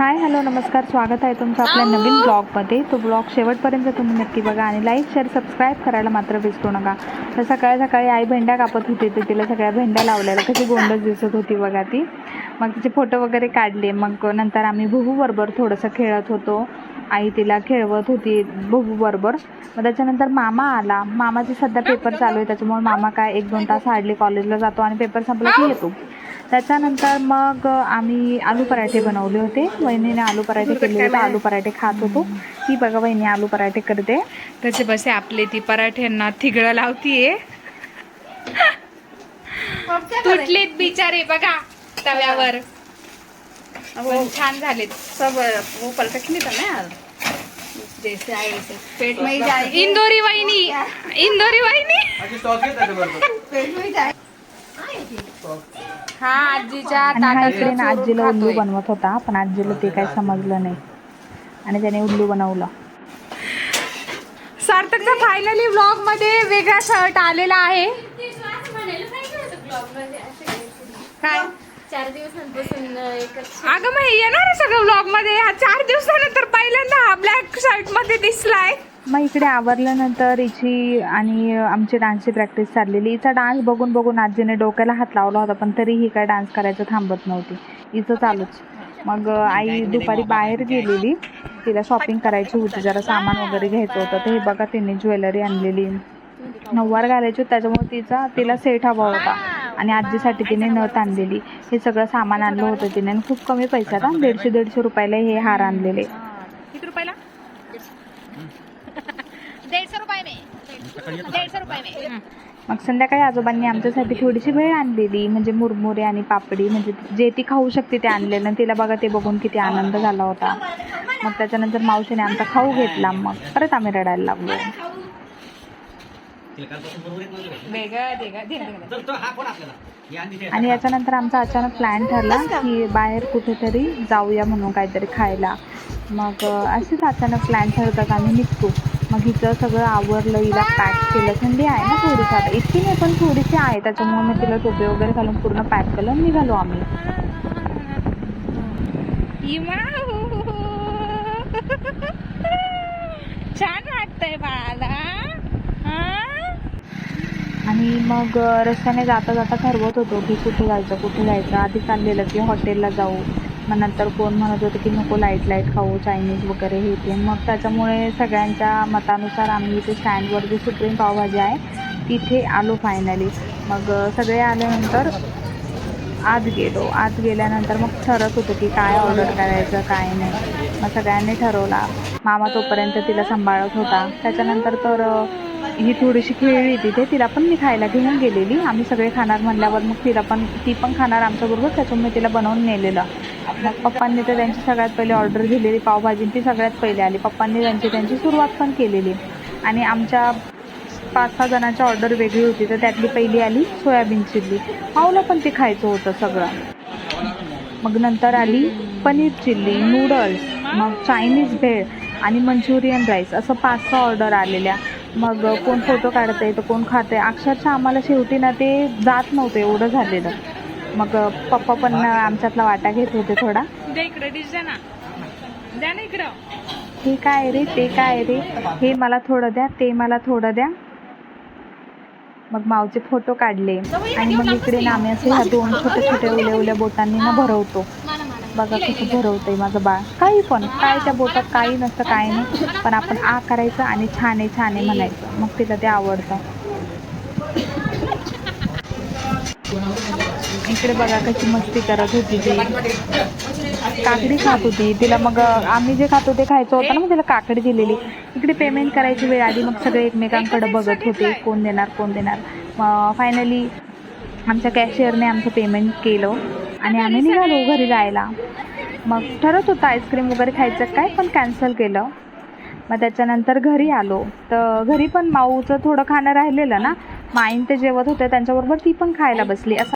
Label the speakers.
Speaker 1: Hi hello नमस्कार स्वागत आहे तुमचं आपल्या नवीन ब्लॉगमध्ये. तो ब्लॉग शेवटपर्यंत तुम्ही नक्की बघा आणि लाईक शेअर सबस्क्राईब करायला मात्र विसरू नका. तर सकाळी सकाळी आई भेंड्या कापत होती तर तिला सगळ्या भेंड्या लावलेल्या कशी गोंडच दिसत होती बघा ती. मग तिचे फोटो वगैरे काढले मग नंतर आम्ही बरोबर थोडंसं खेळत होतो. आई तिला खेळवत होती बरोबर. मग त्याच्यानंतर मामा आला. मामाचे सध्या पेपर चालू आहे त्याच्यामुळे मामा काय एक दोन तास हार्डली कॉलेजला जातो आणि पेपर संपला की येतो. त्याच्यानंतर मग आम्ही आलू पराठे बनवले होते. वहिनीने आलू पराठे केले होते आलू पराठे खात होतो. ही बघा वहिनी आलू पराठे करते.
Speaker 2: कसे बसे आपले ती पराठ्यांना थिगळं लावतीये. तुटलेत बिचारे बघा. तव्यावर. पण छान झालेत.
Speaker 3: सब वो पलटा नहीं था ना? यार जैसे आए वैसे पेट में ही जाएगी
Speaker 2: इंदोरी वहिनी. इंदोरी वहिनी.
Speaker 3: पेट में ही जाएगी
Speaker 2: हा आजीच्या
Speaker 1: हा
Speaker 2: चोरून
Speaker 1: आजीला उल्लू. बनवत होता पण आजीला ते काही समजलं नाही. आणि त्याने उल्लू बनवलं.
Speaker 2: सार्थकचा फायनली व्लॉगमध्ये वेगळा शर्ट आलेला आहे. काय?
Speaker 4: चार दिवसांपासून एकच
Speaker 2: अगं मग येणार आहे सगळं व्लॉगमध्ये. हा चार दिवसानंतर पहिल्यांदा हा ब्लॅक शर्टमध्ये दिसलाय.
Speaker 1: मग इकडे आवरल्यानंतर हिची आणि आमची डान्सची प्रॅक्टिस चाललेली. हिचा डान्स बघून बघून आजीने डोक्याला हात लावला होता पण तरी ही काय डान्स करायचं थांबत नव्हती. हिचं चालूच. मग आई दुपारी बाहेर गेलेली. तिला शॉपिंग करायची होती जरा सामान वगैरे घ्यायचं होतं. तर हे बघा तिने ज्वेलरी आणलेली. नऊवार घालायची होती, त्याच्यामुळे तिचा तिला सेट हवा होता. आणि आजीसाठी तिने नथ आणलेली. हे सगळं सामान आणलं होतं तिने आणि खूप कमी पैशात हा दीडशे दीडशे रुपयाला हे हार आणलेले.
Speaker 2: किती रुपयाला?
Speaker 4: दीडशे दीडशे
Speaker 1: मग संध्याकाळी आजोबांनी आमच्यासाठी थोडीशी भेळ आणलेली म्हणजे मुरमुरे आणि पापडी म्हणजे जे ती खाऊ शकते ते आणलेलं आणि तिला बघा ते बघून किती आनंद झाला होता. मग त्याच्यानंतर मावशीने आमचा खाऊ घेतला मग परत आम्ही रडायला लागलो
Speaker 2: वेगळं वेगळं दे ना, दे ना.
Speaker 1: आणि याच्यानंतर आमचा अचानक प्लॅन ठरला की? बाहेर कुठेतरी जाऊया म्हणून काहीतरी खायला. मग असेच अचानक प्लॅन ठरतात आम्ही निघतो. मग हिचं सगळं आवरलं हिला पॅक केलं. थंडी आहे ना थोडीशी आता. इतकी नाही पण थोडीशी आहे. त्याच्यामुळे मी तिला टोपे वगैरे घालून पूर्ण पॅक केलं निघालो आम्ही.
Speaker 2: छान वाटतंय बाळाला. हा?
Speaker 1: आणि मग रस्त्याने जाता जाता ठरवत होतो की कुठे जायचं कुठे जायचं. आधी चाललेलं की हॉटेलला जाऊ. मग नंतर कोण म्हणत होतं की नको लाइट लाइट खाऊ चायनीज वगैरे हे ते. मग त्याच्यामुळे सगळ्यांच्या मतानुसार आम्ही इथे स्टँडवर जी सुप्रीम पावभाजी आहे. तिथे आलो फायनली मग सगळे आल्यानंतर आत गेलो. आत गेल्यानंतर मग ठरत होतो की काय ऑर्डर करायचं काय नाही. मग सगळ्यांनी ठरवला. मामा तोपर्यंत तिला सांभाळत होता. त्याच्यानंतर तर ही थोडीशी खेळली तिथे तिला पण मी खायला घेऊन गेलेली. आम्ही सगळे खाणार म्हणल्यावर मग तिला पण ती पण खाणार आमच्याबरोबर. त्याच्यामुळे तिला बनवून नेलेलं. मग पप्पांनी तर त्यांची सगळ्यात पहिले ऑर्डर दिलेली. पावभाजी ती सगळ्यात पहिले आली. पप्पांनी त्यांची त्यांची सुरुवात पण केलेली. आणि आमच्या पाच सहा जणांची ऑर्डर वेगळी होती. तर त्यातली पहिली आली सोयाबीन चिल्ली माऊला पण ते खायचं होतं सगळं. मग नंतर आली पनीर चिल्ली नूडल्स मग चायनीज भेळ आणि मंचुरियन राईस असं पाच सहा ऑर्डर आलेल्या. मग कोण फोटो काढतंय तर कोण खाते अक्षरशः आम्हाला शेवटी ना ते जात नव्हतं एवढं झालेलं. मग पप्पा पण आमच्यातला वाटा घेत होते थोडा. हे काय रे ते काय रे? हे मला थोडं द्या ते मला थोडं द्या. मग मावचे फोटो काढले. आणि मग इकडे ना आम्ही असे ह्या दोन छोट्या छोट्या उल्या उल्या बोटांनी ना भरवतो. बघा कसं भरवतंय माझं बाळ. काही पण काय त्या बोटात काही नसतं काही नाही. पण आपण आ करायचं आणि छान आहे छान आहे म्हणायचं. मग तिला ते आवडतं. इकडे बघा कशी मस्ती करत होती ती. काकडी खात होती. तिला मग आम्ही जे खातो ते खायचं होतं ना मग तिला काकडी दिलेली. इकडे पेमेंट करायची वेळ आली मग सगळे एकमेकांकडे बघत होते. कोण देणार कोण देणार. मग फायनली आमच्या कॅशियरने आमचं पेमेंट केलं. आणि आम्ही निघालो घरी जायला. मग ठरत होतं आईस्क्रीम वगैरे खायचं काय पण कॅन्सल केलं. मग त्याच्यानंतर घरी आलो. तर घरी पण माऊचं थोडं खाणं राहिलेलं ना. माईन ते जेवत होते त्यांच्याबरोबर ती पण खायला बसली. असं